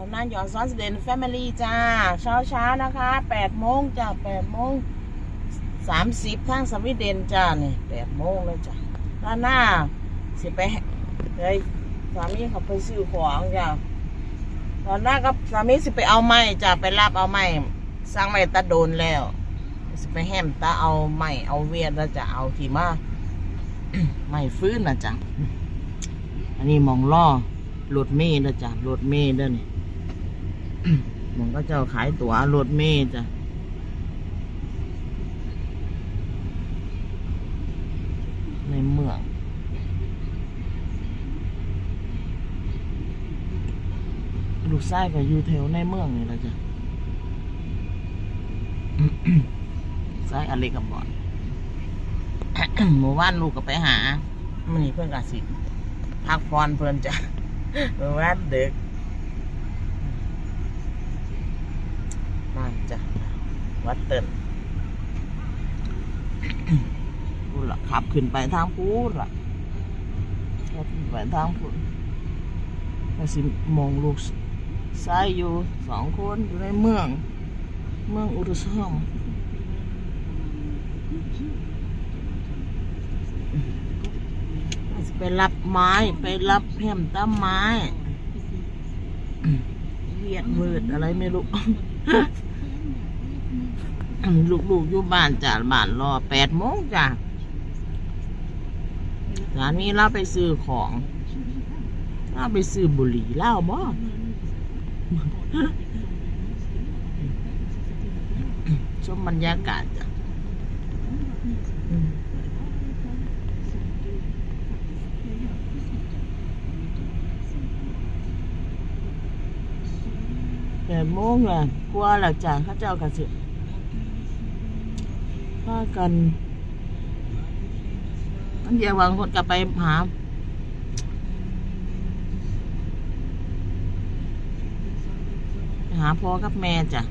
ตอนนั้นหยอนซ้อนสเดนแฟมิลี่จ้า เช้าเช้านะคะแปดโมงจ้าแปดโมงสามสิบทางสวีเดนจ้าเนี่ยแปดโมงเลยจ้าด้านหน้าสิไปเลยสามีเขาไปซื้อของจ้าตอนหน้าก็สามีสิไปเอาไม้จ้าไปรับเอาไม้สร้างไม้ตะโดนแล้วสิไปแฮมตาเอาไม้เอาเวียนแล้วจะเอาที่มาไม้ฟื้นนะจ้ะอันนี้มองล่อรถเมย์นะจ้ะรถเมย์เด้อนี่ มองก็เจ้าขายตั๋วรถเมย์จ้ะในเมืองลูกชายก็อยู่แถวในเมืองนี่แหละจ้ะซ้ายอเล็กกับบอลหมู่บ้านลูกก็ไปหามันนี่เพื่อนกสิพักพรเพื่อนจ้ะเมื่อวานดึก นั่นจ้ะวัดเตินพูดละขับขึ้นไปทางพูดละขับขึ้นไปทางพูดก็สิมองลูกซ้ายอยู่สองคนอยู่ในเมือง เมืองอุรุสห้องไปรับไม้ไปรับแผ่มต้นไม้ เวียดมืดอะไรไม่รู้ ลูกๆอยู่บ้านจ้ะบ้านรอแปดโมงจ้ะสามีเราไปซื้อของเราไปซื้อบุหรี่เหล้าบ่ชมบรรยากาศจ้ะ แปดโมงลยกลัวแล้วจ้ะเข้าเจ้ากันสิพากันมันเดียวางคนกลับไปหาหาพ่อกับแม่จ้ะ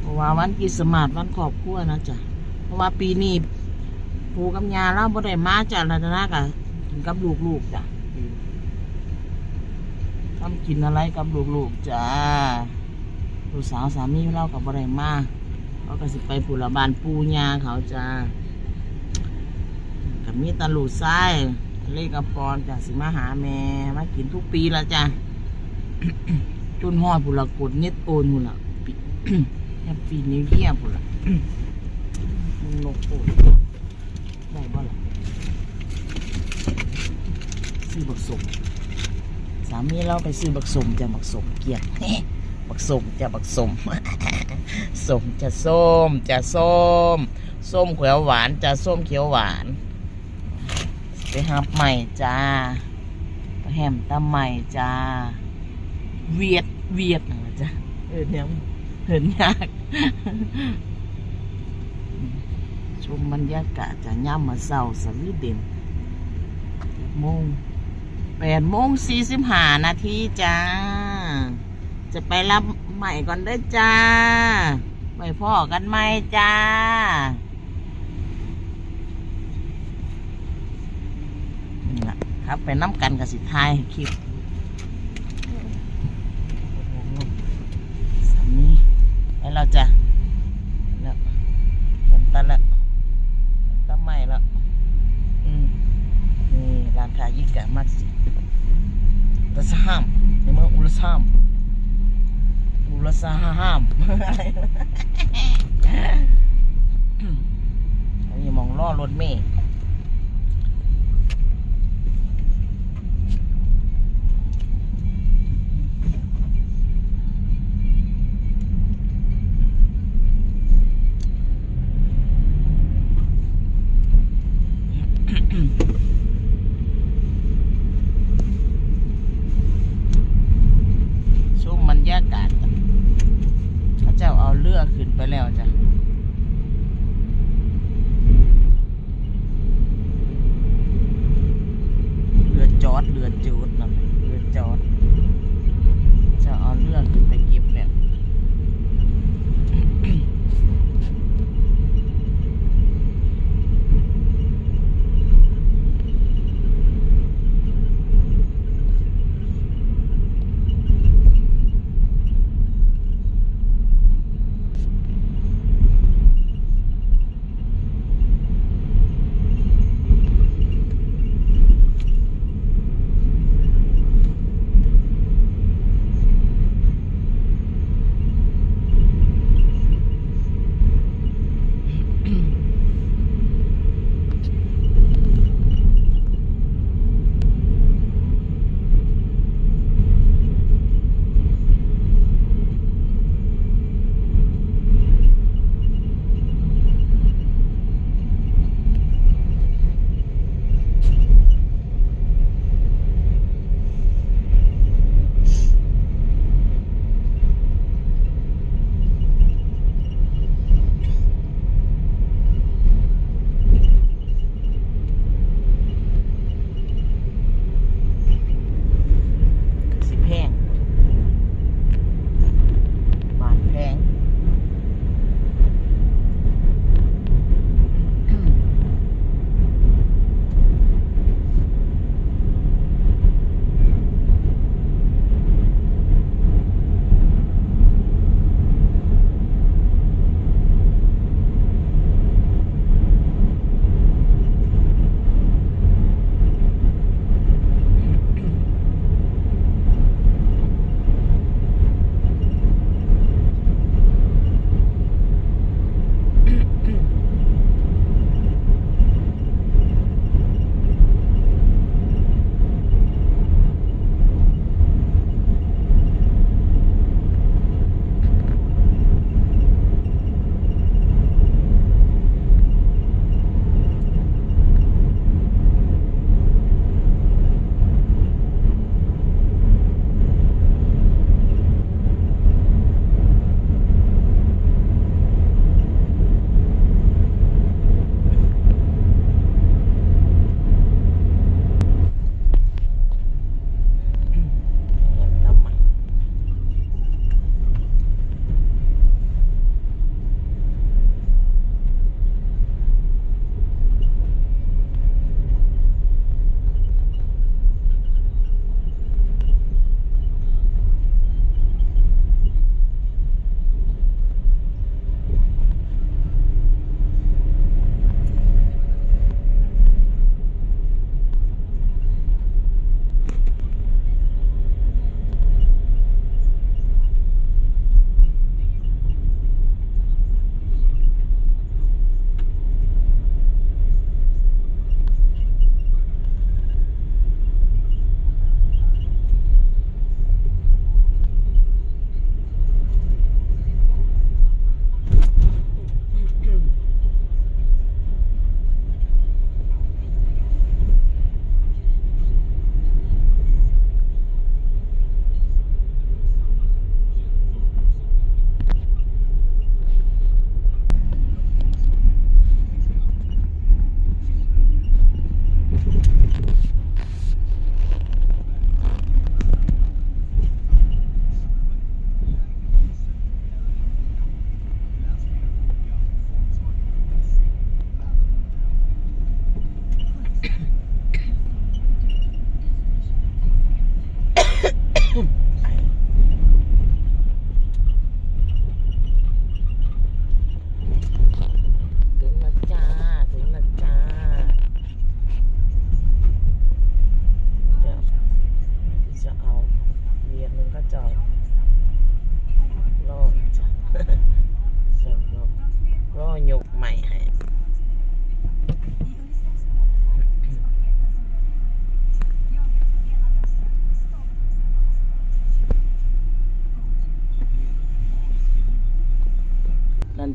เพราะว่าวันคริสต์มาสวันครอบครัวนะจ๊ะ เพราะว่าปีนี้ ปูกับยาเราบ่ได้มาจากรัตนากะกินกับลูกๆจ้ะทำกินอะไรกับลูกๆจ้าลูกสาวสามีเรากับบ่ได้มาเขาก็สิไปผุละบานปูยาเขาจ้ากับมีตาลูกซ้เลขกับปอนจ้ะสิมาหาแม่มากินทุกปีละจ้ะจนหอดผุละกดเน็ตโอนผุละปีแฮปปี้นิวเยียร์ผุละนกโอนได้บ่ล่ะ ซื้อบักสมสามีเราไปซื้อบักสมจะบักสมเกลียดบักสมจะบักสมสมจะส้มจะส้มส้มเขียวหวานจะส้มเขียวหวาน ไปหับใหม่จ้าแฮมตาใหม่จ้า เวียดเวียดนะจ้ะเออเนี่ยเห็นยากชมบรรยากาศจะย่ำมาเศร้าสวีเดนโมง แปดโมงสี่สิบห้านาทีจ้า จะไปรับใหม่ก่อนเด้อจ้าไปพ่อกันไหมจ้านี่แหละครับไปน้ำกันกับสิทายคลิปสามีแล้วเราจะแล้วเห็นตันแล้วเห็นตั้งใหม่แล้ว อืม นี่ราคายิ่งแก่มากสิอุลสห้ามในเมืองอุลส ห้ามอุลสห้ามอะไรอันนี้มองล่อรถเมย์ เรือจูด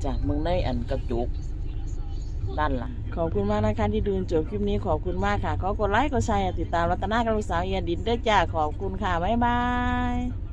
จ้ะเมืองในอันกระจุกด้านหลังขอบคุณมากนะคะที่ดูจบคลิปนี้ขอบคุณมากค่ะ ขอกดไลค์กดแชร์ติดตามรัตนากับลูกสาวเอียนดินด้วยจ้าขอบคุณค่ะ บ๊ายบาย